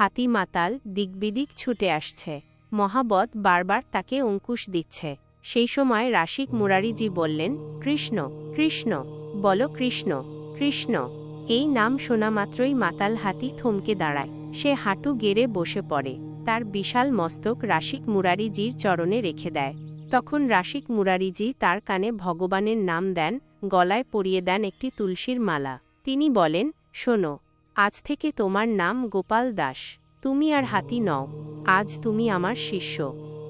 হাতি মাতাল দিকবিদিক ছুটে আসছে। মহাবত বারবার তাকে অঙ্কুশ দিচ্ছে। সেই সময় রাশিক মুরারিজি বললেন, কৃষ্ণ কৃষ্ণ, বলো কৃষ্ণ কৃষ্ণ। এই নাম শোনা মাত্রই মাতাল হাতি থমকে দাঁড়ায়। সে হাঁটু গেড়ে বসে পড়ে। তার বিশাল মস্তক রাশিক মুরারিজির চরণে রেখে দেয়। তখন রাশিক মুরারিজি তার কানে ভগবানের নাম দেন, গলায় পরিয়ে দেন একটি তুলসীর মালা। তিনি বলেন, শোনো আজ থেকে তোমার নাম গোপাল দাস। তুমি আর হাতি নও, আজ তুমি আমার শিষ্য।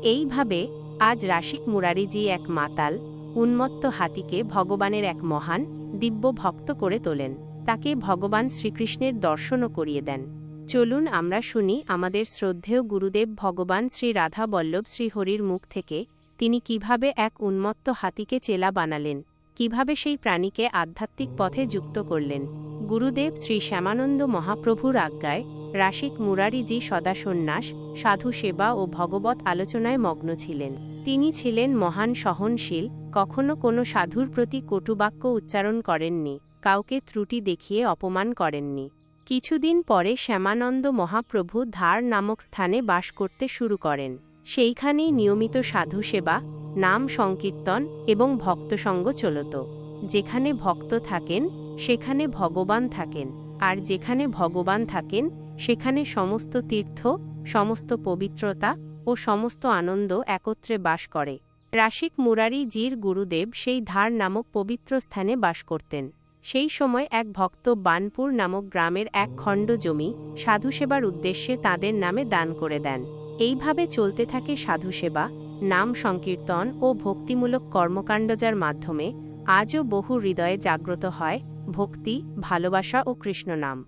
এইভাবে আজ রাশিক মুরারিজি এক মাতাল, উন্মত্ত হাতিকে ভগবানের এক মহান দিব্য ভক্ত করে তোলেন, তাকে ভগবান শ্রীকৃষ্ণের দর্শনও করিয়ে দেন। চলুন আমরা শুনি আমাদের শ্রদ্ধেয় গুরুদেব ভগবান শ্রী রাধা বল্লভ শ্রীহরির মুখ থেকে তিনি কীভাবে এক উন্মত্ত হাতিকে চেলা বানালেন। কীভাবে সেই প্রাণীকে আধ্যাত্মিক পথে যুক্ত করলেন? গুরুদেব শ্রী শ্যামানন্দ মহাপ্রভুর আজ্ঞায় রাশিক মুরারিজি সদাসন্ন্যাস সাধু সেবা ও ভগবত আলোচনায় মগ্ন ছিলেন। তিনি ছিলেন মহান সহনশীল, কখনো কোনো সাধুর প্রতি কটুবাক্য উচ্চারণ করেননি, কাউকে ত্রুটি দেখিয়ে অপমান করেননি। কিছুদিন পরে শ্যামানন্দ মহাপ্রভু ধার নামক স্থানে বাস করতে শুরু করেন। সেইখানেই নিয়মিত সাধু সেবা নাম সংকীর্তন এবং ভক্তসঙ্গ চলত। যেখানে ভক্ত থাকেন, সেখানে ভগবান থাকেন। আর যেখানে ভগবান থাকেন, সেখানে সমস্ত তীর্থ, সমস্ত পবিত্রতা ও সমস্ত আনন্দ একত্রে বাস করে। রাশিক মুরারি জির গুরুদেব সেই ধার নামক পবিত্র স্থানে বাস করতেন। সেই সময় এক ভক্ত বানপুর নামক গ্রামের এক খণ্ড জমি সাধুসেবার উদ্দেশ্যে তাদের নামে দান করে দেন। এইভাবে চলতে থাকে সাধুসেবা, নাম সংকীর্তন ও ভক্তিমূলক কর্মকাণ্ডজার মাধ্যমে আজও বহু হৃদয়ে জাগ্রত হয় ভক্তি, ভালোবাসা ও কৃষ্ণ নাম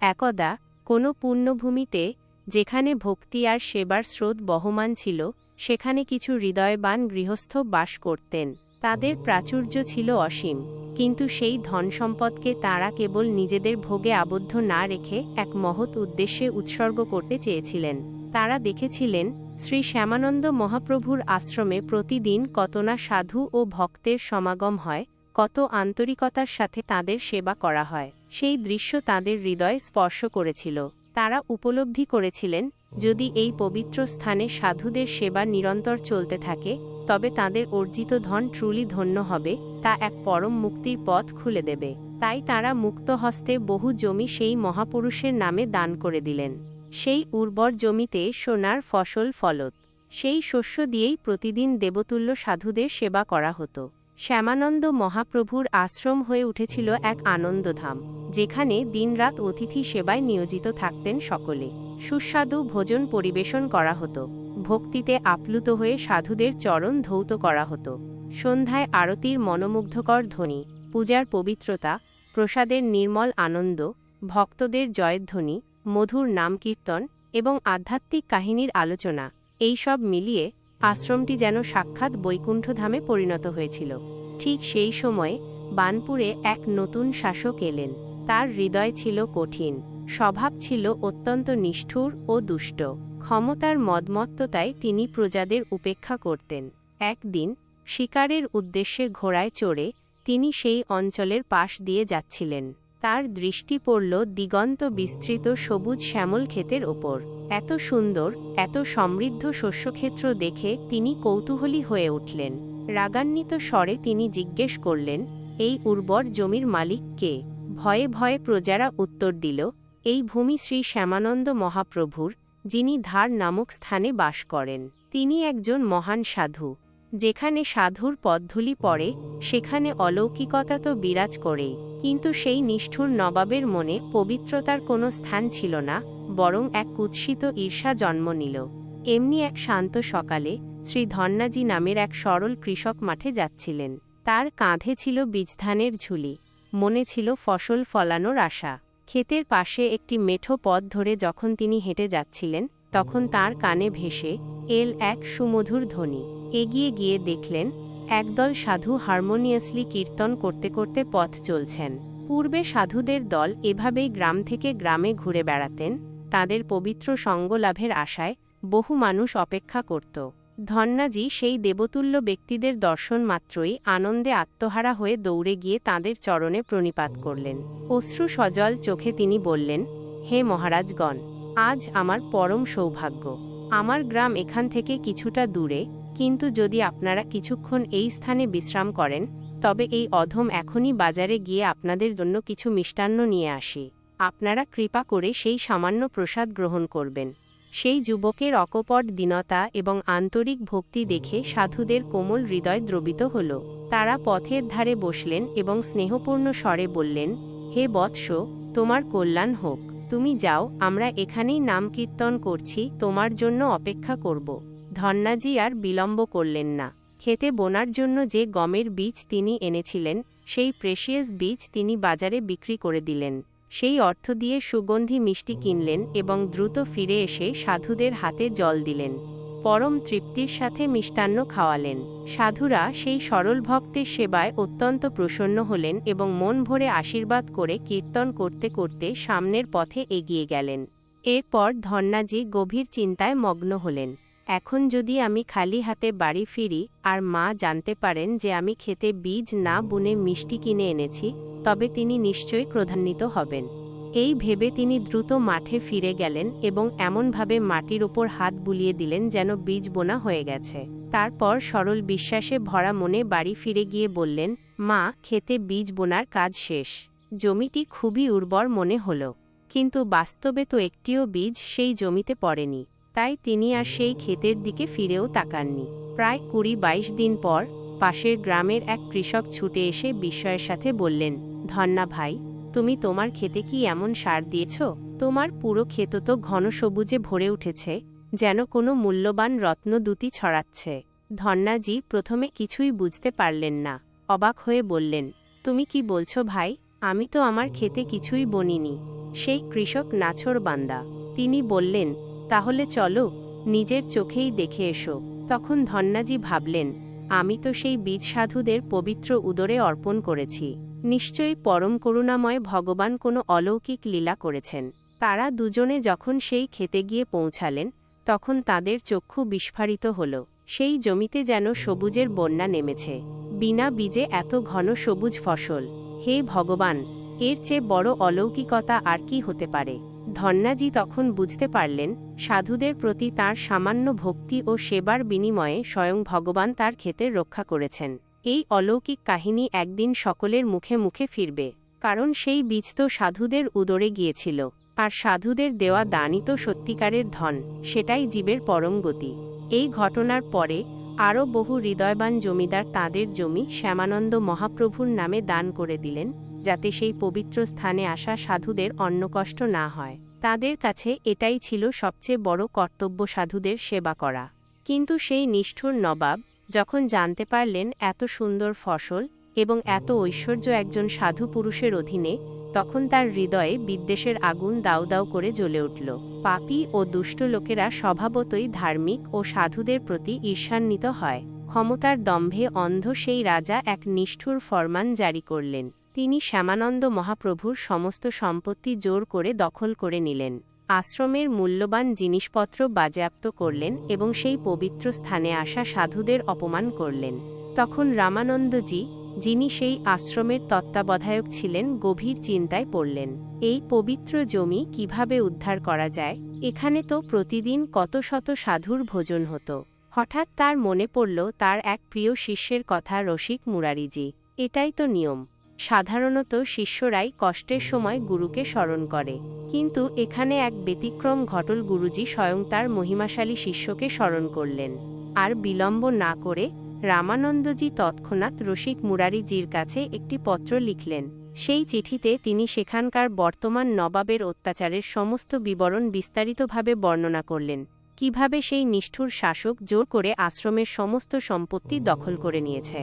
একদা, কোনো পুণ্যভূমিতে যেখানে ভক্তি আর সেবার স্রোত বহমান ছিল, সেখানে কিছু হৃদয়বান গৃহস্থ বাস করতেন। তাদের প্রাচুর্য ছিল অসীম, কিন্তু সেই ধন সম্পদকে তাঁরা কেবল নিজেদের ভোগে আবদ্ধ না রেখে এক মহৎ উদ্দেশ্যে উৎসর্গ করতে চেয়েছিলেন। তারা দেখেছিলেন, শ্রী শ্যামানন্দ মহাপ্রভুর আশ্রমে প্রতিদিন কত না সাধু ও ভক্তের সমাগম হয়, কত আন্তরিকতার সাথে তাদের সেবা করা হয়। সেই দৃশ্য তাদের হৃদয় স্পর্শ করেছিল। তারা উপলব্ধি করেছিলেন, যদি এই পবিত্র স্থানে সাধুদের সেবা নিরন্তর চলতে থাকে তবে তাদের অর্জিত ধন ট্রুলি ধন্য হবে, তা এক পরম মুক্তির পথ খুলে দেবে। তাই তারা মুক্ত হস্তে বহু জমি সেই মহাপুরুষের নামে দান করে দিলেন। সেই উর্বর জমিতে সোনার ফসল ফলত। সেই শস্য দিয়েই প্রতিদিন দেবতুল্য সাধুদের সেবা করা হতো। শ্যামানন্দ মহাপ্রভুর আশ্রম হয়ে উঠেছিল এক আনন্দধাম, যেখানে দিনরাত অতিথি সেবায় নিয়োজিত থাকতেন সকলে। সুস্বাদু ভোজন পরিবেশন করা হতো। ভক্তিতে আপ্লুত হয়ে সাধুদের চরণ ধৌত করা হতো। সন্ধ্যায় আরতির মনোমুগ্ধকর ধ্বনি, পূজার পবিত্রতা, প্রসাদের নির্মল আনন্দ, ভক্তদের জয়ধ্বনি, মধুর নাম কীর্তন এবং আধ্যাত্মিক কাহিনীর আলোচনা, এই সব মিলিয়ে আশ্রমটি যেন সাক্ষাৎ বৈকুণ্ঠধামে পরিণত হয়েছিল। ঠিক সেই সময়ে বানপুরে এক নতুন শাসক এলেন। তার হৃদয় ছিল কঠিন, স্বভাব ছিল অত্যন্ত নিষ্ঠুর ও দুষ্ট। ক্ষমতার মদমত্ততায় তিনি প্রজাদের উপেক্ষা করতেন। একদিন, শিকারের উদ্দেশ্যে ঘোড়ায় চড়ে তিনি সেই অঞ্চলের পাশ দিয়ে যাচ্ছিলেন। তার দৃষ্টি পড়ল দিগন্ত বিস্তৃত সবুজ শ্যামল ক্ষেতের ওপর। এত সুন্দর, এত সমৃদ্ধ শস্যক্ষেত্র দেখে তিনি কৌতূহলী হয়ে উঠলেন। রাগান্বিত স্বরে তিনি জিজ্ঞেস করলেন, এই উর্বর জমির মালিক কে? ভয়ে ভয়ে প্রজারা উত্তর দিল, এই ভূমি শ্রী শ্যামানন্দ মহাপ্রভুর। যিনি ধার নামক স্থানে বাস করেন। তিনি একজন মহান সাধু। যেখানে সাধুর পদধূলি পড়ে, সেখানে অলৌকিকতা তো বিরাজ করেই। কিন্তু সেই নিষ্ঠুর নবাবের মনে পবিত্রতার কোনো স্থান ছিল না, বরং এক কুৎসিত ঈর্ষা জন্ম নিল। এমনি এক শান্ত সকালে শ্রী ধন্যাজি নামের এক সরল কৃষক মাঠে যাচ্ছিলেন। তার কাঁধে ছিল বীজধানের ঝুলি। মনে ছিল ফসল ফলানোর আশা। ক্ষেতের পাশে একটি মেঠো পথ ধরে যখন তিনি হেঁটে যাচ্ছিলেন, তখন তার কানে ভেসে, এল এক সুমধুর ধ্বনি। এগিয়ে গিয়ে দেখলেন, একদল সাধু হারমোনিয়াসলি কীর্তন করতে করতে পথ চলছেন। পূর্বে সাধুদের দল এভাবেই গ্রাম থেকে গ্রামে ঘুরে বেড়াতেন, তাদের পবিত্র সঙ্গলাভের আশায় বহু মানুষ অপেক্ষা করত। ধন্যাজি সেই দেবতুল্য ব্যক্তিদের দর্শন মাত্রই আনন্দে আত্মহারা হয়ে দৌড়ে গিয়ে তাদের চরণে প্রণিপাত করলেন। অশ্রু সজল চোখে তিনি বললেন, হে মহারাজগণ, আজ আমার পরম সৌভাগ্য। আমার গ্রাম এখান থেকে কিছুটা দূরে, কিন্তু যদি আপনারা কিছুক্ষণ এই স্থানে বিশ্রাম করেন, তবে এই অধম এখনই বাজারে গিয়ে আপনাদের জন্য কিছু মিষ্টান্ন নিয়ে আসি। আপনারা কৃপা করে সেই সামান্য প্রসাদ গ্রহণ করবেন। সেই যুবকের অকপট দীনতা এবং আন্তরিক ভক্তি দেখে সাধুদের কোমল হৃদয় দ্রবিত হল। তারা পথের ধারে বসলেন এবং স্নেহপূর্ণ স্বরে বললেন, হে বৎস, তোমার কল্যাণ হোক। তুমি যাও, আমরা এখানেই নাম কীর্তন করছি, তোমার জন্য অপেক্ষা করব ধন্যাজি আর বিলম্ব করলেন না। খেতে বোনার জন্য যে গমের বীজ তিনি এনেছিলেন, সেই প্রেশিয়াস বীজ তিনি বাজারে বিক্রি করে দিলেন। সেই অর্থ দিয়ে সুগন্ধি মিষ্টি কিনলেন এবং দ্রুত ফিরে এসে সাধুদের হাতে জল দিলেন। পরম তৃপ্তির সাথে মিষ্টান্ন খাওয়ালেন। সাধুরা সেই সরল ভক্তের সেবায় অত্যন্ত প্রসন্ন হলেন এবং মন ভরে আশীর্বাদ করে কীর্তন করতে করতে সামনের পথে এগিয়ে গেলেন। এরপর ধন্নাজি গভীর চিন্তায় মগ্ন হলেন। এখন যদি আমি খালি হাতে বাড়ি ফিরি, আর মা জানতে পারেন যে আমি খেতে বীজ না বুনে মিষ্টি কিনে এনেছি, তবে তিনি নিশ্চয়ই ক্রধান্বিত হবেন। এই ভেবে তিনি দ্রুত মাঠে ফিরে গেলেন এবং এমনভাবে মাটির ওপর হাত বুলিয়ে দিলেন যেন বীজ বোনা হয়ে গেছে। তারপর সরল বিশ্বাসে ভরা মনে বাড়ি ফিরে গিয়ে বললেন, মা, খেতে বীজ বোনার কাজ শেষ। জমিটি খুবই উর্বর মনে হল। কিন্তু বাস্তবে তো একটিও বীজ সেই জমিতে পড়েনি। তাই তিনি আর সেই ক্ষেতের দিকে ফিরেও তাকাননি। প্রায় কুড়ি বাইশ দিন পর পাশের গ্রামের এক কৃষক ছুটে এসে বিস্ময়ের সাথে বললেন, ধন্না ভাই, তুমি তোমার ক্ষেতে কি এমন সার দিয়েছ? তোমার পুরো ক্ষেত তো ঘন সবুজে ভরে উঠেছে, যেন কোনো মূল্যবান রত্নদূতি ছড়াচ্ছে। ধন্নাজি প্রথমে কিছুই বুঝতে পারলেন না, অবাক হয়ে বললেন, তুমি কি বলছো ভাই, আমি তো আমার ক্ষেতে কিছুই বনিনি। সেই কৃষক নাছর বান্দা। তিনি বললেন তাহলে চলো, নিজের চোখেই দেখে এসো। তখন ধন্নাজি ভাবলেন, আমি তো সেই বীজ সাধুদের পবিত্র উদরে অর্পণ করেছি। নিশ্চয়ই পরম করুণাময় ভগবান কোনো অলৌকিক লীলা করেছেন। তারা দুজনে যখন সেই খেতে গিয়ে পৌঁছালেন, তখন তাদের চক্ষু বিস্ফারিত হল। সেই জমিতে যেন সবুজের বন্যা নেমেছে। বিনা বীজে এত ঘন সবুজ ফসল। হে ভগবান, এর চেয়ে বড় অলৌকিকতা আর কি হতে পারে? ধন্নাজি তখন বুঝতে পারলেন, সাধুদের প্রতি তার সামান্য ভক্তি ও সেবার বিনিময়ে স্বয়ং ভগবান তার ক্ষেতের রক্ষা করেছেন। এই অলৌকিক কাহিনী একদিন সকলের মুখে মুখে ফিরবে, কারণ সেই বীজ তো সাধুদের উদরে গিয়েছিল, আর সাধুদের দেওয়া দানই তো সত্যিকারের ধন, সেটাই জীবের পরম গতি। এই ঘটনার পরে আরও বহু হৃদয়বান জমিদার তাদের জমি শ্যামানন্দ মহাপ্রভুর নামে দান করে দিলেন যাতে সেই পবিত্র স্থানে আসা সাধুদের অন্নকষ্ট না হয়। তাদের কাছে এটাই ছিল সবচেয়ে বড় কর্তব্য সাধুদের সেবা করা। কিন্তু সেই নিষ্ঠুর নবাব যখন জানতে পারলেন এত সুন্দর ফসল এবং এত ঐশ্বর্য একজন সাধু পুরুষের অধীনে, তখন তার হৃদয়ে বিদ্বেষের আগুন দাউ দাউ করে জ্বলে উঠল। পাপী ও দুষ্ট লোকেরা স্বভাবতই ধার্মিক ও সাধুদের প্রতি ঈর্ষান্বিত হয়। ক্ষমতার দম্ভে অন্ধ সেই রাজা এক নিষ্ঠুর ফরমান জারি করলেন। তিনি শ্যামানন্দ মহাপ্রভুর সমস্ত সম্পত্তি জোর করে দখল করে নিলেন, আশ্রমের মূল্যবান জিনিসপত্র বাজেয়াপ্ত করলেন এবং সেই পবিত্র স্থানে আসা সাধুদের অপমান করলেন। তখন রামানন্দজি, যিনি সেই আশ্রমের তত্ত্বাবধায়ক ছিলেন, গভীর চিন্তায় পড়লেন, এই পবিত্র জমি কীভাবে উদ্ধার করা যায়? এখানে তো প্রতিদিন কত শত সাধুর ভোজন হতো। হঠাৎ তার মনে পড়ল তার এক প্রিয় শিষ্যের কথা রসিক মুরারিজি, এটাই তো নিয়ম। সাধারণত শিষ্যরাই কষ্টের সময় গুরুকে স্মরণ করে। কিন্তু এখানে এক ব্যতিক্রম ঘটল গুরুজি স্বয়ং তার মহিমাশালী শিষ্যকে স্মরণ করলেন। আর বিলম্ব না করে রামানন্দজি তৎক্ষণাৎ রসিক মুরারিজির কাছে একটি পত্র লিখলেন। সেই চিঠিতে তিনি সেখানকার বর্তমান নবাবের অত্যাচারের সমস্ত বিবরণ বিস্তারিতভাবে বর্ণনা করলেন। কীভাবে সেই নিষ্ঠুর শাসক জোর করে আশ্রমের সমস্ত সম্পত্তি দখল করে নিয়েছে।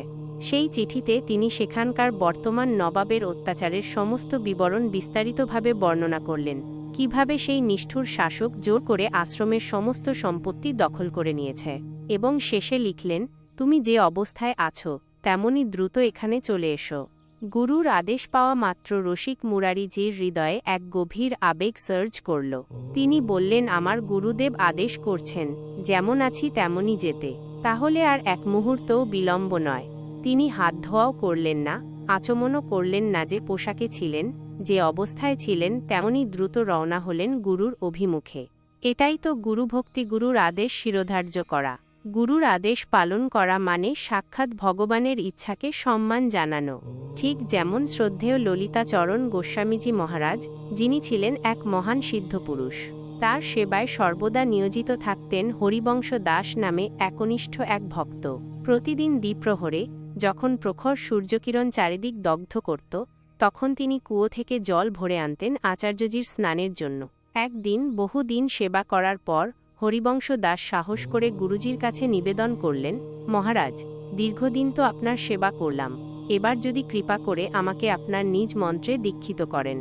সেই চিঠিতে তিনি সেখানকার বর্তমান নবাবের অত্যাচারের সমস্ত বিবরণ বিস্তারিতভাবে বর্ণনা করলেন। কীভাবে সেই নিষ্ঠুর শাসক জোর করে আশ্রমের সমস্ত সম্পত্তি দখল করে নিয়েছে। এবং শেষে লিখলেন, তুমি যে অবস্থায় আছো তেমনই দ্রুত এখানে চলে এসো। গুরুর আদেশ পাওয়া মাত্র রসিক মুরারিজির হৃদয়ে এক গভীর আবেগ সার্জ করল। তিনি বললেন, আমার গুরুদেব আদেশ করছেন, যেমন আছি তেমনই যেতে। তাহলে আর এক মুহূর্তও বিলম্ব নয়। তিনি হাত ধোয়াও করলেন না, আচমনও করলেন না যে পোশাকে ছিলেন, যে অবস্থায় ছিলেন তেমনি দ্রুত রওনা হলেন গুরুর অভিমুখে। এটাই তো গুরুভক্তি গুরুর আদেশ শিরোধার্য করা। গুরুর আদেশ পালন করা মানে সাক্ষাৎ ভগবানের ইচ্ছাকে সম্মান জানানো। ঠিক যেমন শ্রদ্ধেয় ললিতাচরণ গোস্বামীজি মহারাজ, যিনি ছিলেন এক মহান সিদ্ধপুরুষ। তার সেবায় সর্বদা নিয়োজিত থাকতেন হরিবংশ দাস নামে একনিষ্ঠ এক ভক্ত। প্রতিদিন দ্বিপ্রহরে, যখন প্রখর সূর্যকিরণ চারিদিক দগ্ধ করত, তখন তিনি কুয়ো থেকে জল ভরে আনতেন আচার্যজির স্নানের জন্য। একদিন বহুদিন সেবা করার পর হরিবংশ দাস সাহস করে গুরুজির কাছে নিবেদন করলেন, মহারাজ, দীর্ঘদিন তো আপনার সেবা করলাম, এবার যদি কৃপা করে আমাকে আপনার নিজ মন্ত্রে দীক্ষিত করেন।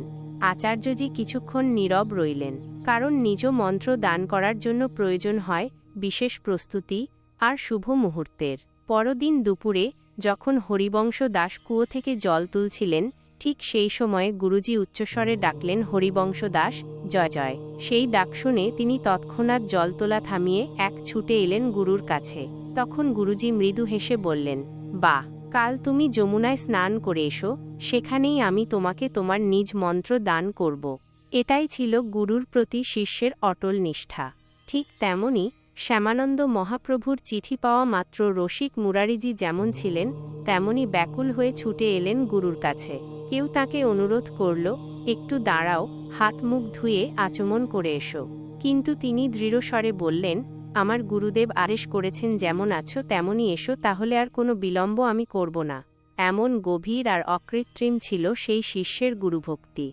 আচার্যজি কিছুক্ষণ নীরব রইলেন, কারণ নিজ মন্ত্র দান করার জন্য প্রয়োজন হয় বিশেষ প্রস্তুতি আর শুভ মুহূর্তের। পরদিন দুপুরে, যখন হরিবংশ দাস কুয়ো থেকে জল তুলছিলেন ঠিক সেই সময়ে গুরুজি উচ্চস্বরে ডাকলেন, হরিবংশ দাস, জয় জয়। সেই ডাক শুনে তিনি তৎক্ষণাৎ জল তোলা থামিয়ে এক ছুটে এলেন গুরুর কাছে। তখন গুরুজি মৃদু হেসে বললেন, বাহ, কাল তুমি যমুনায় স্নান করে এসো, সেখানেই আমি তোমাকে তোমার নিজ মন্ত্র দান করব। এটাই ছিল গুরুর প্রতি শিষ্যের অটল নিষ্ঠা। ঠিক তেমনি শ্যামানন্দ মহাপ্রভুর চিঠি পাওয়া মাত্র রসিক মুরারিজি যেমন ছিলেন, তেমনি ব্যাকুল হয়ে ছুটে এলেন গুরুর কাছে। কেউ তাকে অনুরোধ করল, একটু দাঁড়াও, হাত মুখ ধুয়ে আচমন করে এসো। কিন্তু তিনি দৃঢ়স্বরে বললেন, আমার গুরুদেব আদেশ করেছেন যেমন আছো তেমনই এসো, তাহলে আর কোনো বিলম্ব আমি করব না। এমন গভীর আর অকৃত্রিম ছিল সেই শিষ্যের গুরুভক্তি।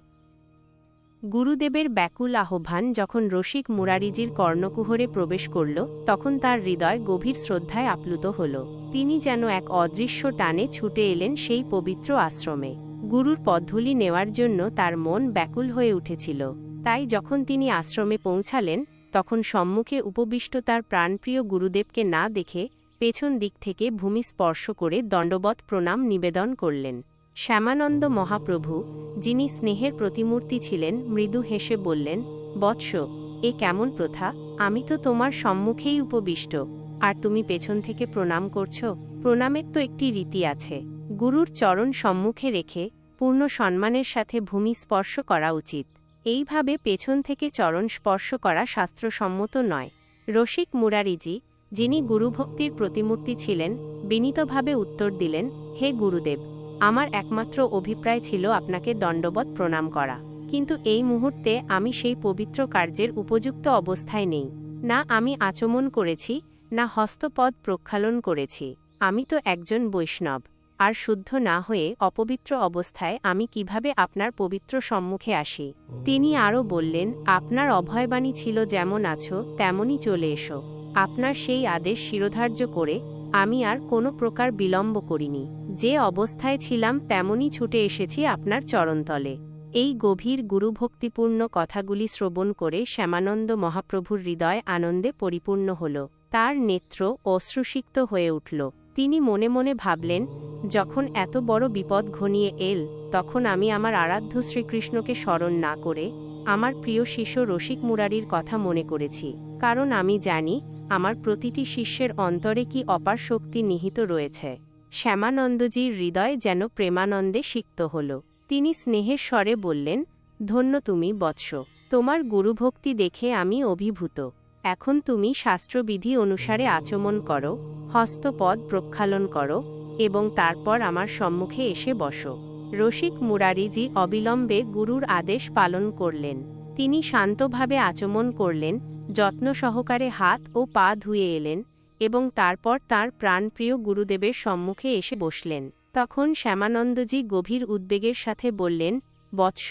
গুরুদেবের ব্যাকুল আহ্বান যখন রসিক মুরারিজির কর্ণকুহরে প্রবেশ করল, তখন তার হৃদয় গভীর শ্রদ্ধায় আপ্লুত হল। তিনি যেন এক অদৃশ্য টানে ছুটে এলেন সেই পবিত্র আশ্রমে। গুরুর পদ্ধলি নেওয়ার জন্য তার মন ব্যাকুল হয়ে উঠেছিল। তাই যখন তিনি আশ্রমে পৌঁছালেন, তখন সম্মুখে উপবিষ্ট তার প্রাণপ্রিয় গুরুদেবকে না দেখে পেছন দিক থেকে ভূমি স্পর্শ করে দণ্ডবৎ প্রণাম নিবেদন করলেন। শ্যামানন্দ মহাপ্রভু, যিনি স্নেহের প্রতিমূর্তি ছিলেন, মৃদু হেসে বললেন, বৎস, এ কেমন প্রথা? আমি তো তোমার সম্মুখেই উপবিষ্ট। আর তুমি পেছন থেকে প্রণাম করছ? প্রণামের তো একটি রীতি আছে। গুরুর চরণ সম্মুখে রেখে পূর্ণ সম্মানের সাথে ভূমি স্পর্শ করা উচিত। এইভাবে পেছন থেকে চরণ স্পর্শ করা শাস্ত্রসম্মত নয়। রসিক মুরারিজি, যিনি গুরুভক্তির প্রতিমূর্তি ছিলেন, বিনীতভাবে উত্তর দিলেন, হে গুরুদেব আমার একমাত্র অভিপ্রায় ছিল আপনাকে দণ্ডবৎ প্রণাম করা। কিন্তু এই মুহূর্তে আমি সেই পবিত্র কার্যের উপযুক্ত অবস্থায় নেই। না আমি আচমন করেছি, না হস্তপদ প্রক্ষালন করেছি। আমি তো একজন বৈষ্ণব। আর শুদ্ধ না হয়ে অপবিত্র অবস্থায় আমি কীভাবে আপনার পবিত্র সম্মুখে আসি? তিনি আরও বললেন, আপনার অভয়বাণী ছিল যেমন আছো তেমনই চলে এসো। আপনার সেই আদেশ শিরোধার্য করে আমি আর কোনো প্রকার বিলম্ব করিনি। যে অবস্থায় ছিলাম তেমনই ছুটে এসেছি আপনার চরণতলে। এই গভীর গুরুভক্তিপূর্ণ কথাগুলি শ্রবণ করে শ্যামানন্দ মহাপ্রভুর হৃদয় আনন্দে পরিপূর্ণ হল। তার নেত্র অশ্রুসিক্ত হয়ে উঠল। তিনি মনে মনে ভাবলেন, যখন এত বড় বিপদ ঘনিয়ে এল, তখন আমি আমার আরাধ্য শ্রীকৃষ্ণকে স্মরণ না করে আমার প্রিয় শিষ্য রসিক মুরারির কথা মনে করেছি। কারণ আমি জানি, আমার প্রতিটি শিষ্যের অন্তরে কি অপার শক্তি নিহিত রয়েছে। শ্যামানন্দজির হৃদয় যেন প্রেমানন্দে সিক্ত হল। তিনি স্নেহের স্বরে বললেন, ধন্য তুমি বৎস। তোমার গুরুভক্তি দেখে আমি অভিভূত। এখন তুমি শাস্ত্রবিধি অনুসারে আচমন করো, হস্তপদ প্রক্ষালন করো এবং তারপর আমার সম্মুখে এসে বসো রসিক মুরারিজি অবিলম্বে গুরুর আদেশ পালন করলেন। তিনি শান্তভাবে আচমন করলেন, যত্ন সহকারে হাত ও পা ধুয়ে এলেন এবং তারপর তার প্রাণপ্রিয় গুরুদেবের সম্মুখে এসে বসলেন। তখন শ্যামানন্দজি গভীর উদ্বেগের সাথে বললেন, বৎস,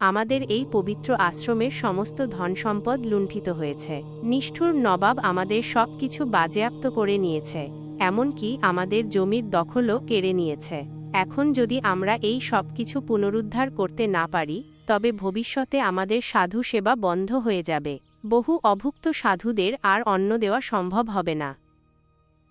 আমাদের এই পবিত্র আশ্রমের সমস্ত ধনসম্পদ লুণ্ঠিত হয়েছে। নিষ্ঠুর নবাব আমাদের সব কিছু বাজেয়াপ্ত করে নিয়েছে, এমনকি আমাদের জমির দখলও কেড়ে নিয়েছে। এখন যদি আমরা এই সব কিছু পুনরুদ্ধার করতে না পারি, তবে ভবিষ্যতে আমাদের সাধু সেবা বন্ধ হয়ে যাবে। বহু অভুক্ত সাধুদের আর অন্ন দেওয়া সম্ভব হবে না।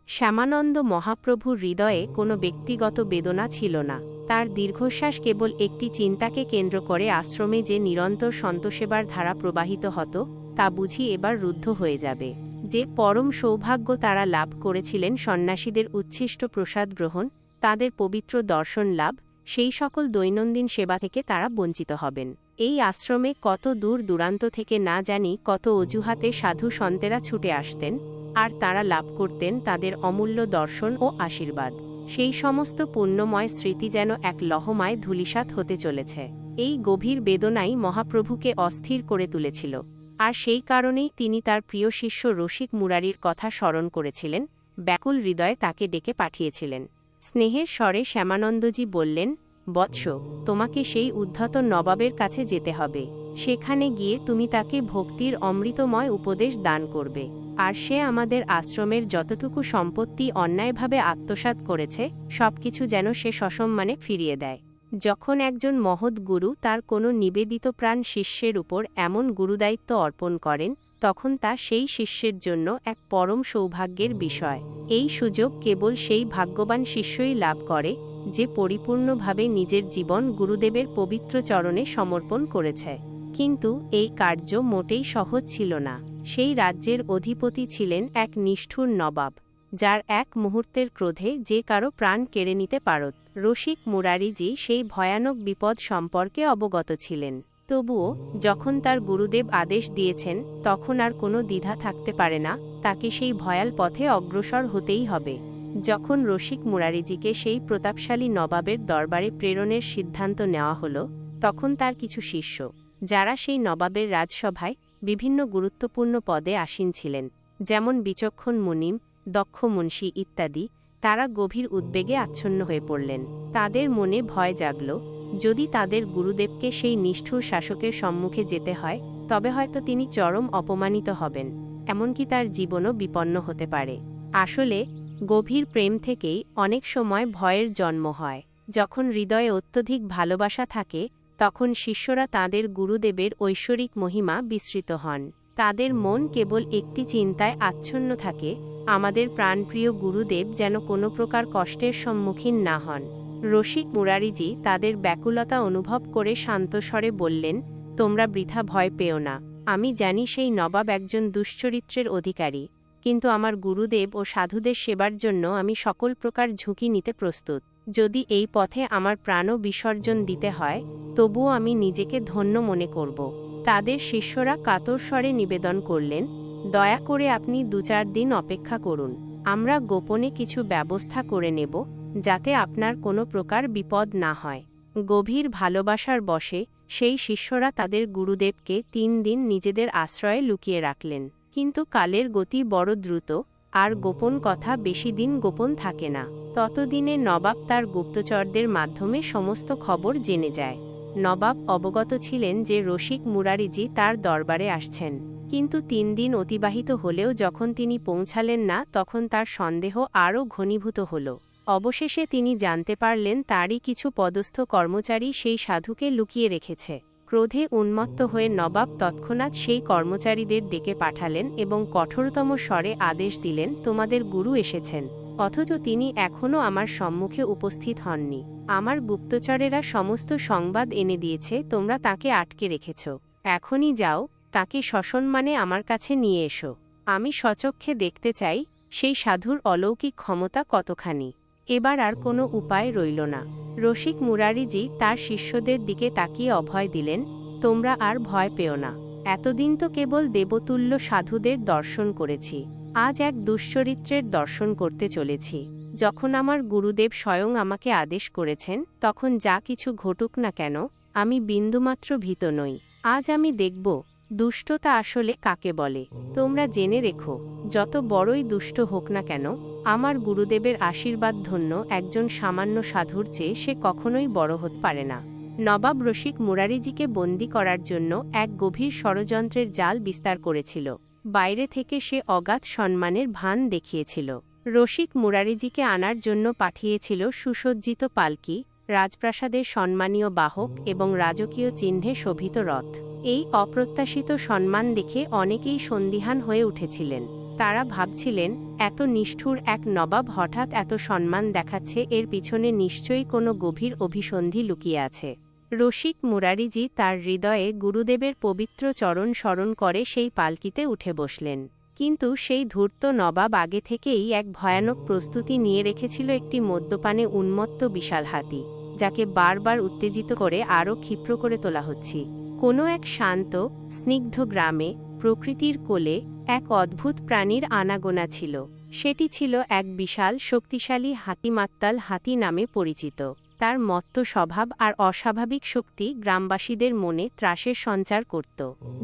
শ্যামানন্দ মহাপ্রভুর হৃদয়ে কোনো ব্যক্তিগত বেদনা ছিল না। তার দীর্ঘশ্বাস কেবল একটি চিন্তাকে কেন্দ্র করে আশ্রমে যে নিরন্তর সন্তোষেবার ধারা প্রবাহিত হতো, তা বুঝি এবার রুদ্ধ হয়ে যাবে। যে পরম সৌভাগ্য তারা লাভ করেছিলেন সন্ন্যাসীদের উচ্ছিষ্ট প্রসাদ গ্রহণ, তাদের পবিত্র দর্শন লাভ সেই সকল দৈনন্দিন সেবা থেকে তারা বঞ্চিত হবেন। এই আশ্রমে কত দূর দূরান্ত থেকে না জানি কত অজুহাতে সাধু সন্তেরা ছুটে আসতেন, আর তারা লাভ করতেন তাদের অমূল্য দর্শন ও আশীর্বাদ। সেই সমস্ত পুণ্যময় স্মৃতি যেন এক লহমায় ধূলিসাৎ হতে চলেছে। এই গভীর বেদনাই মহাপ্রভুকে অস্থির করে তুলেছিল। আর সেই কারণেই তিনি তার প্রিয় শিষ্য রসিক মুরারির কথা স্মরণ করেছিলেন, ব্যাকুল হৃদয়ে তাকে ডেকে পাঠিয়েছিলেন। স্নেহের স্বরে শ্যামানন্দজি বললেন, বৎস, তোমাকে সেই উদ্ধত নবাবের কাছে যেতে হবে। সেখানে গিয়ে তুমি তাকে ভক্তির অমৃতময় উপদেশ দান করবে। আর সে আমাদের আশ্রমের যতটুকু সম্পত্তি অন্যায়ভাবে আত্মসাৎ করেছে, সবকিছু যেন সে সসম্মানে ফিরিয়ে দেয়। যখন একজন মহৎ গুরু তার কোনো নিবেদিত প্রাণ শিষ্যের উপর এমন গুরুদায়িত্ব অর্পণ করেন তখন তা সেই শিষ্যের জন্য এক পরম সৌভাগ্যের বিষয়। এই সুযোগ কেবল সেই ভাগ্যবান শিষ্যই লাভ করে, যে পরিপূর্ণভাবে নিজের জীবন গুরুদেবের পবিত্র চরণে সমর্পণ করেছে। কিন্তু এই কার্য মোটেই সহজ ছিল না। সেই রাজ্যের অধিপতি ছিলেন এক নিষ্ঠুর নবাব, যার এক মুহূর্তের ক্রোধে যে কারও প্রাণ কেড়ে নিতে পারত। রসিক মুরারিজি সেই ভয়ানক বিপদ সম্পর্কে অবগত ছিলেন। তবুও, যখন তার গুরুদেব আদেশ দিয়েছেন, তখন আর কোনো দ্বিধা থাকতে পারে না, তাকে সেই ভয়াল পথে অগ্রসর হতেই হবে। যখন রসিক মুরারিজিকে সেই প্রতাপশালী নবাবের দরবারে প্রেরণের সিদ্ধান্ত নেওয়া হল, তখন তার কিছু শিষ্য, যারা সেই নবাবের রাজসভায় বিভিন্ন গুরুত্বপূর্ণ পদে আসীন ছিলেন, যেমন বিচক্ষণ মুনিম, দক্ষ মুন্সী ইত্যাদি, তারা গভীর উদ্বেগে আচ্ছন্ন হয়ে পড়লেন। তাদের মনে ভয় জাগল যদি তাদের গুরুদেবকে সেই নিষ্ঠুর শাসকের সম্মুখে যেতে হয়, তবে হয়তো তিনি চরম অপমানিত হবেন, এমনকি তার জীবনও বিপন্ন হতে পারে। আসলে, গভীর প্রেম থেকেই অনেক সময় ভয়ের জন্ম হয়। যখন হৃদয়ে অত্যধিক ভালোবাসা থাকে, তখন শিষ্যরা তাদের গুরুদেবের ঐশ্বরিক মহিমা বিস্তৃত হন। তাদের মন কেবল একটি চিন্তায় আচ্ছন্ন থাকে, আমাদের প্রাণপ্রিয় গুরুদেব যেন কোনো প্রকার কষ্টের সম্মুখীন না হন। রসিক মুরারিজি তাদের ব্যাকুলতা অনুভব করে শান্তস্বরে বললেন, তোমরা বৃথা ভয় পেও না। আমি জানি সেই নবাব একজন দুশ্চরিত্রের অধিকারী, কিন্তু আমার গুরুদেব ও সাধুদের সেবার জন্য আমি সকল প্রকার ঝুঁকি নিতে প্রস্তুত। যদি এই পথে আমার প্রাণও বিসর্জন দিতে হয়, তবুও আমি নিজেকে ধন্য মনে করব। তাদের শিষ্যরা কাতর স্বরে নিবেদন করলেন, দয়া করে আপনি দু চার দিন অপেক্ষা করুন। আমরা গোপনে কিছু ব্যবস্থা করে নেব যাতে আপনার কোনো প্রকার বিপদ না হয়। গভীর ভালোবাসার বসে সেই শিষ্যরা তাদের গুরুদেবকে তিন দিন নিজেদের আশ্রয়ে লুকিয়ে রাখলেন। কিন্তু কালের গতি বড় দ্রুত, আর গোপন কথা বেশি দিন গোপন থাকে না। ততদিনে নবাব তার গুপ্তচরদের মাধ্যমে সমস্ত খবর জেনে যায়। নবাব অবগত ছিলেন যে রসিক মুরারিজি তার দরবারে আসছেন। কিন্তু তিন দিন অতিবাহিত হলেও যখন তিনি পৌঁছালেন না, তখন তার সন্দেহ আরও ঘনীভূত হল। অবশেষে তিনি জানতে পারলেন তারই কিছু পদস্থ কর্মচারী সেই সাধুকে লুকিয়ে রেখেছে। ক্রোধে উন্মত্ত হয়ে নবাব তৎক্ষণাৎ সেই কর্মচারীদের ডেকে পাঠালেন এবং কঠোরতম স্বরে আদেশ দিলেন, তোমাদের গুরু এসেছেন। অথচ তিনি এখনও আমার সম্মুখে উপস্থিত হননি। আমার গুপ্তচরেরা সমস্ত সংবাদ এনে দিয়েছে, তোমরা তাকে আটকে রেখেছ। এখনই যাও, তাকে সসম্মানে আমার কাছে নিয়ে এসো। আমি সচক্ষে দেখতে চাই, সেই সাধুর অলৌকিক ক্ষমতা কতখানি। এবার আর কোনো উপায় রইল না। রসিক মুরারিজি তার শিষ্যদের দিকে তাকিয়ে অভয় দিলেন, তোমরা আর ভয় পেও না। এতদিন তো কেবল দেবতুল্য সাধুদের দর্শন করেছি। আজ এক দুশ্চরিত্রের দর্শন করতে চলেছি। যখন আমার গুরুদেব স্বয়ং আমাকে আদেশ করেছেন, তখন যা কিছু ঘটুক না কেন, আমি বিন্দুমাত্র ভীত নই। আজ আমি দেখব দুষ্টতা আসলে কাকে বলে? তোমরা জেনে রেখো, যত বড়ই দুষ্ট হোক না কেন, আমার গুরুদেবের আশীর্বাদ ধন্য একজন সামান্য সাধুর চেয়ে সে কখনোই বড় হতে পারে না। নবাব রসিক মুরারিজিকে বন্দি করার জন্য এক গভীর ষড়যন্ত্রের জাল বিস্তার করেছিল। বাইরে থেকে সে অগাধ সম্মানের ভান দেখিয়েছিল। রসিক মুরারিজিকে আনার জন্য পাঠিয়েছিল সুসজ্জিত পালকি রাজপ্রাসাদের সম্মানীয় বাহক এবং রাজকীয় চিহ্নে শোভিত রথ। এই অপ্রত্যাশিত সম্মান দেখে অনেকেই সন্দিহান হয়ে উঠেছিলেন। তারা ভাবছিলেন, এত নিষ্ঠুর এক নবাব হঠাৎ এত সম্মান দেখাচ্ছে, এর পিছনে নিশ্চয়ই কোনো গভীর অভিসন্ধি লুকিয়ে আছে। রসিক মুরারিজি তার হৃদয়ে গুরুদেবের পবিত্র চরণ স্মরণ করে সেই পালকিতে উঠে বসলেন। কিন্তু সেই ধূর্ত নবাব আগে থেকেই এক ভয়ানক প্রস্তুতি নিয়ে রেখেছিল একটি মদ্যপানে উন্মত্ত বিশাল হাতি। যাকে বারবার উত্তেজিত করে আরও ক্ষিপ্র করে তোলা হচ্ছে। কোনো এক শান্ত, স্নিগ্ধ গ্রামে প্রকৃতির কোলে এক অদ্ভুত প্রাণীর আনাগোনা ছিল। সেটি ছিল এক বিশাল শক্তিশালী হাতিমাত্তাল হাতি নামে পরিচিত। তার মত্ত স্বভাব আর অস্বাভাবিক শক্তি গ্রামবাসীদের মনে ত্রাসের সঞ্চার করত।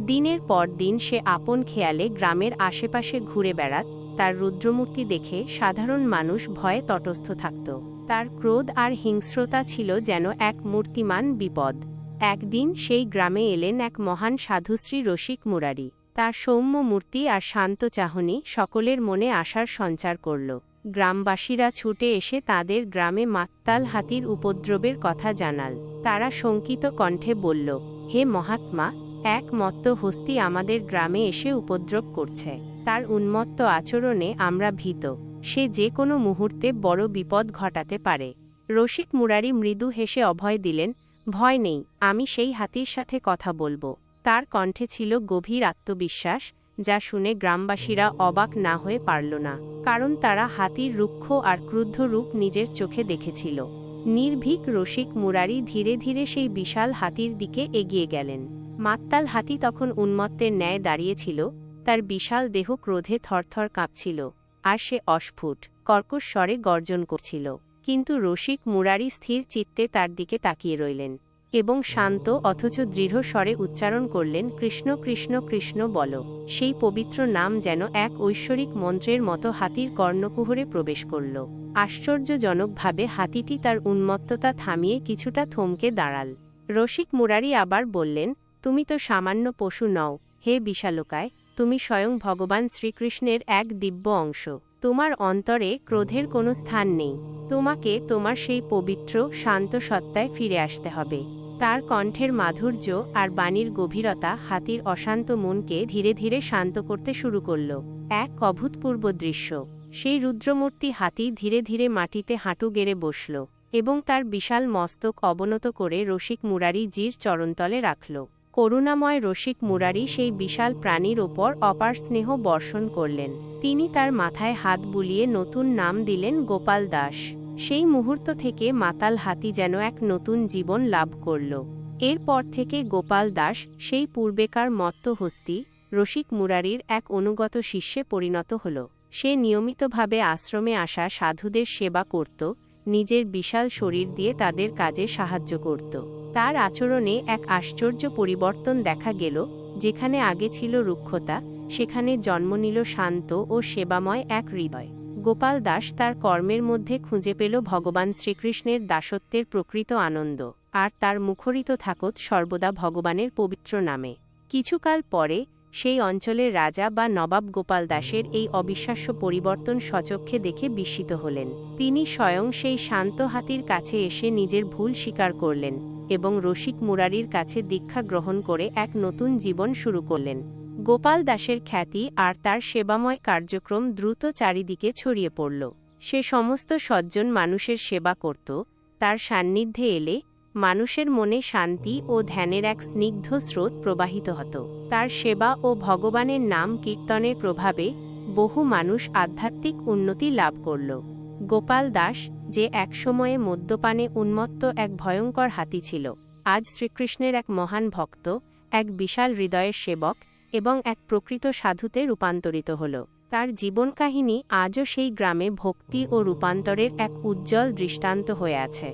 দিনের পর দিন সে আপন খেয়ালে গ্রামের আশেপাশে ঘুরে বেড়াত। তার রুদ্রমূর্তি দেখে সাধারণ মানুষ ভয়ে তটস্থ থাকত। তার ক্রোধ আর হিংস্রতা ছিল যেন এক মূর্তিমান বিপদ। একদিন সেই গ্রামে এলেন এক মহান সাধুশ্রী রসিক মুরারি। তার সৌম্য মূর্তি আর শান্ত চাহনি সকলের মনে আশার সঞ্চার করল। গ্রামবাসীরা ছুটে এসে তাদের গ্রামে মাত্তাল হাতির উপদ্রবের কথা জানাল। তারা শঙ্কিত কণ্ঠে বলল, হে মহাত্মা, এক মত্ত হস্তি আমাদের গ্রামে এসে উপদ্রব করছে। তার উন্মত্ত আচরণে আমরা ভীত। সে যে কোনো মুহূর্তে বড় বিপদ ঘটাতে পারে। রসিক মুরারি মৃদু হেসে অভয় দিলেন, ভয় নেই, আমি সেই হাতির সাথে কথা বলব। তার কণ্ঠে ছিল গভীর আত্মবিশ্বাস, যা শুনে গ্রামবাসীরা অবাক না হয়ে পারল না, কারণ তারা হাতির রুক্ষ আর ক্রুদ্ধ রূপ নিজের চোখে দেখেছিল। নির্ভীক রসিক মুরারি ধীরে ধীরে সেই বিশাল হাতির দিকে এগিয়ে গেলেন। মাত্তাল হাতি তখন উন্মত্তের ন্যায় দাঁড়িয়েছিল, তার বিশাল দেহ ক্রোধে থরথর কাঁপছিল, আর সে অস্ফুট, কর্কশ স্বরে গর্জন করছিল, কিন্তু রসিক মুরারি স্থির চিত্তে তার দিকে তাকিয়ে রইলেন। এবং শান্ত অথচ দৃঢ় স্বরে উচ্চারণ করলেন, কৃষ্ণ কৃষ্ণ কৃষ্ণ বল। সেই পবিত্র নাম যেন এক ঐশ্বরিক মন্ত্রের মতো হাতির কর্ণকুহরে প্রবেশ করল। আশ্চর্যজনকভাবে হাতিটি তার উন্মত্ততা থামিয়ে কিছুটা থমকে দাঁড়াল। রসিক মুরারি আবার বললেন, তুমি তো সামান্য পশু নও, হে বিশালকায়, তুমি স্বয়ং ভগবান শ্রীকৃষ্ণের এক দিব্য অংশ। তোমার অন্তরে ক্রোধের কোনো স্থান নেই। তোমাকে তোমার সেই পবিত্র, শান্ত সত্তায় ফিরে আসতে হবে। তার কণ্ঠের মাধুর্য আর বাণীর গভীরতা হাতির অশান্ত মনকে ধীরে ধীরে শান্ত করতে শুরু করল। এক অভূতপূর্ব দৃশ্য। সেই রুদ্রমূর্তি হাতি ধীরে ধীরে মাটিতে হাঁটু গেড়ে বসল এবং তার বিশাল মস্তক অবনত করে রসিক মুরারি জির চরণতলে রাখল। করুণাময় রসিক মুরারি সেই বিশাল প্রাণীর ওপর অপার স্নেহ বর্ষণ করলেন। তিনি তার মাথায় হাত বুলিয়ে নতুন নাম দিলেন গোপাল দাস। সেই মুহূর্ত থেকে মাতাল হাতি যেন এক নতুন জীবন লাভ করল। এরপর থেকে গোপাল দাস, সেই পূর্বেকার মত্ত হস্তি, রসিক মুরারির এক অনুগত শিষ্যে পরিণত হল। সে নিয়মিতভাবে আশ্রমে আসা সাধুদের সেবা করত, নিজের বিশাল শরীর দিয়ে তাদের কাজে সাহায্য করত। তার আচরণে এক আশ্চর্য পরিবর্তন দেখা গেল, যেখানে আগে ছিল রুক্ষতা, সেখানে জন্ম নিল শান্ত ও সেবাময় এক হৃদয়। গোপাল দাস তার কর্মের মধ্যে খুঁজে পেল ভগবান শ্রীকৃষ্ণের দাসত্বের প্রকৃত আনন্দ, আর তার মুখরিত থাকত সর্বদা ভগবানের পবিত্র নামে। কিছুকাল পরে, সেই অঞ্চলের রাজা বা নবাব গোপাল দাসের এই অবিশ্বাস্য পরিবর্তন সচক্ষে দেখে বিস্মিত হলেন। তিনি স্বয়ং সেই শান্ত হাতির কাছে এসে নিজের ভুল স্বীকার করলেন এবং রসিক মুরারির কাছে দীক্ষা গ্রহণ করে এক নতুন জীবন শুরু করলেন। গোপাল দাসের খ্যাতি আর তার সেবাময় কার্যক্রম দ্রুত চারিদিকে ছড়িয়ে পড়ল। সে সমস্ত সজ্জন মানুষের সেবা করত, তার সান্নিধ্যে এলে মানুষের মনে শান্তি ও ধ্যানের এক স্নিগ্ধ স্রোত প্রবাহিত হতো। তার সেবা ও ভগবানের নাম কীর্তনের প্রভাবে বহু মানুষ আধ্যাত্মিক উন্নতি লাভ করল। গোপাল দাস যে একসময়ে মদ্যপানে উন্মত্ত এক ভয়ঙ্কর হাতি ছিল, আজ শ্রীকৃষ্ণের এক মহান ভক্ত, এক বিশাল হৃদয়ের সেবক এবং এক প্রকৃত সাধুতে রূপান্তরিত হল। তার জীবন কাহিনী আজও সেই গ্রামে ভক্তি ও রূপান্তরের এক উজ্জ্বল দৃষ্টান্ত হয়ে আছে।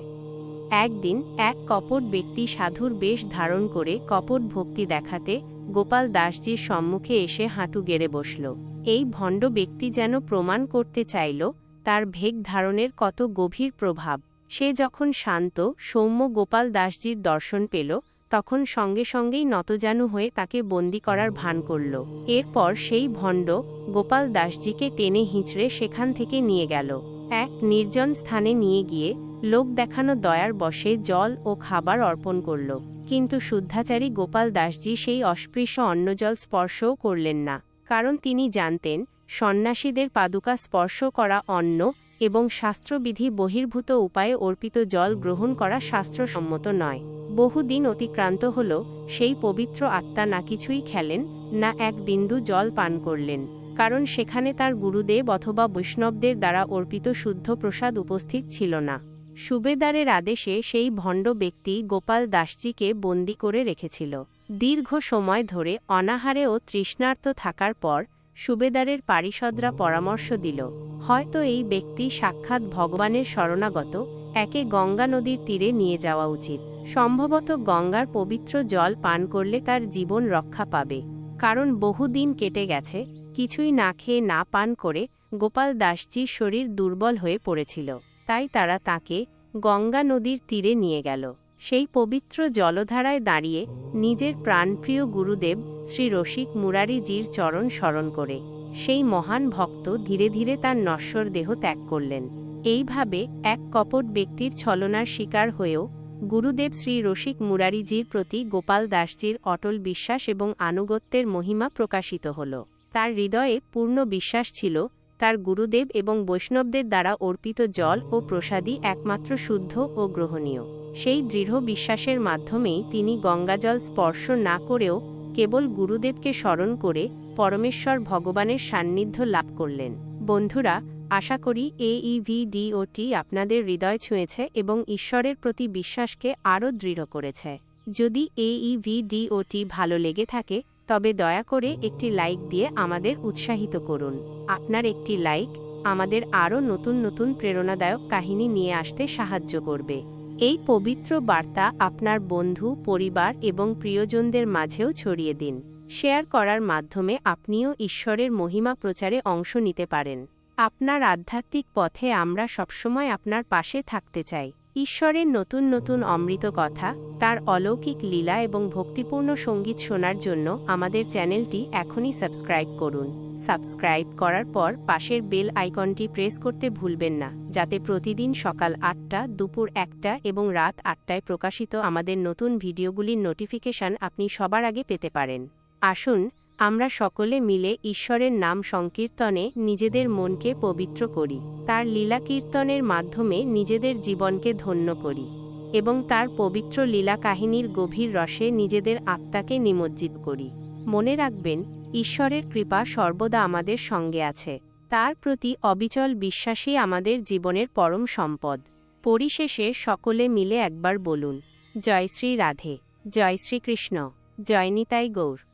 একদিন এক কপট ব্যক্তি সাধুর বেশ ধারণ করে কপট ভক্তি দেখাতে গোপাল দাসজির সম্মুখে এসে হাঁটু গেড়ে বসল। এই ভণ্ড ব্যক্তি যেন প্রমাণ করতে চাইল, তার ভেগ ধারণের কত গভীর প্রভাব। সে যখন শান্ত, সৌম্য গোপাল দাসজির দর্শন পেল তখন সঙ্গে সঙ্গেই নতজানু হয়ে তাকে বন্দি করার ভান করল। এরপর সেই ভণ্ড গোপাল দাসজিকে টেনে হিঁচড়ে সেখান থেকে নিয়ে গেল। এক নির্জন স্থানে নিয়ে গিয়ে লোক দেখানো দয়ার বসে জল ও খাবার অর্পণ করল। কিন্তু শুদ্ধাচারী গোপাল দাসজি সেই অস্পৃশ্য অন্নজল স্পর্শও করলেন না। কারণ তিনি জানতেন সন্ন্যাসীদের পাদুকা স্পর্শ করা অন্ন এবং শাস্ত্রবিধি বহির্ভূত উপায়ে অর্পিত জল গ্রহণ করা শাস্ত্রসম্মত নয়। বহুদিন অতিক্রান্ত হল, সেই পবিত্র আত্মা না কিছুই খেলেন, না এক বিন্দু জল পান করলেন। কারণ সেখানে তার গুরুদেব অথবা বৈষ্ণবদের দ্বারা অর্পিত শুদ্ধ প্রসাদ উপস্থিত ছিল না। সুবেদারের আদেশে সেই ভণ্ড ব্যক্তি গোপাল দাসজিকে বন্দি করে রেখেছিল। দীর্ঘ সময় ধরে অনাহারে ও তৃষ্ণার্ত থাকার পর সুবেদারের পারিষদরা পরামর্শ দিল, হয়তো এই ব্যক্তি সাক্ষাৎ ভগবানের শরণাগত, একে গঙ্গা নদীর তীরে নিয়ে যাওয়া উচিত। সম্ভবত গঙ্গার পবিত্র জল পান করলে তার জীবন রক্ষা পাবে। কারণ বহুদিন কেটে গেছে, কিছুই না খেয়ে না পান করে গোপাল দাসজির শরীর দুর্বল হয়ে পড়েছিল। তাই তারা তাকে গঙ্গা নদীর তীরে নিয়ে গেল। সেই পবিত্র জলধারায় দাঁড়িয়ে নিজের প্রাণপ্রিয় গুরুদেব শ্রী রসিক মুরারিজির চরণ স্মরণ করে। সেই মহান ভক্ত ধীরে ধীরে তার নশ্বর দেহ ত্যাগ করলেন। এইভাবে এক কপট ব্যক্তির ছলনার শিকার হয়েও গুরুদেব শ্রী রসিক মুরারিজির প্রতি গোপাল দাসজির অটল বিশ্বাস এবং আনুগত্যের মহিমা প্রকাশিত হল। তার হৃদয়ে পূর্ণ বিশ্বাস ছিল, তার গুরুদেব এবং বৈষ্ণবদের দ্বারা অর্পিত জল ও প্রসাদী একমাত্র শুদ্ধ ও গ্রহণীয়। সেই দৃঢ় বিশ্বাসের মাধ্যমেই তিনি গঙ্গাজল স্পর্শ না করেও কেবল গুরুদেবকে স্মরণ করে পরমেশ্বর ভগবানের সান্নিধ্য লাভ করলেন। বন্ধুরা, আশা করি এই ভিডিওটি আপনাদের হৃদয় ছুঁয়েছে এবং ঈশ্বরের প্রতি বিশ্বাসকে আরও দৃঢ় করেছে। যদি এই ভিডিওটি ভালো লেগে থাকে, তবে দয়া করে একটি লাইক দিয়ে আমাদের উৎসাহিত করুন। আপনার একটি লাইক আমাদের আরও নতুন নতুন প্রেরণাদায়ক কাহিনী নিয়ে আসতে সাহায্য করবে। এই পবিত্র বার্তা আপনার বন্ধু, পরিবার এবং প্রিয়জনদের মাঝেও ছড়িয়ে দিন। শেয়ার করার মাধ্যমে আপনিও ঈশ্বরের মহিমা প্রচারে অংশ নিতে পারেন। আপনার আধ্যাত্মিক পথে আমরা সবসময় আপনার পাশে থাকতে চাই। ঈশ্বরের নতুন নতুন অমৃত কথা, তার অলৌকিক লীলা এবং ভক্তিপূর্ণ সংগীত শোনার জন্য আমাদের চ্যানেলটি এখনই সাবস্ক্রাইব করুন। সাবস্ক্রাইব করার পর পাশের বেল আইকনটি প্রেস করতে ভুলবেন না, যাতে প্রতিদিন সকাল আটটা, দুপুর একটা এবং রাত আটটায় প্রকাশিত আমাদের নতুন ভিডিওগুলির নোটিফিকেশন আপনি সবার আগে পেতে পারেন। আসুন আমরা সকলে মিলে ঈশ্বরের নাম সংকীর্তনে নিজেদের মনকে পবিত্র করি, তার লীলা কীর্তনের মাধ্যমে নিজেদের জীবনকে ধন্য করি এবং তার পবিত্র লীলা কাহিনীর গভীর রসে নিজেদের আত্মাকে নিমজ্জিত করি। মনে রাখবেন, ঈশ্বরের কৃপা সর্বদা আমাদের সঙ্গে আছে, তার প্রতি অবিচল বিশ্বাসই আমাদের জীবনের পরম সম্পদ। পরিশেষে সকলে মিলে একবার বলুন, জয় শ্রী রাধে, জয় শ্রীকৃষ্ণ, জয় নিতাই গৌর।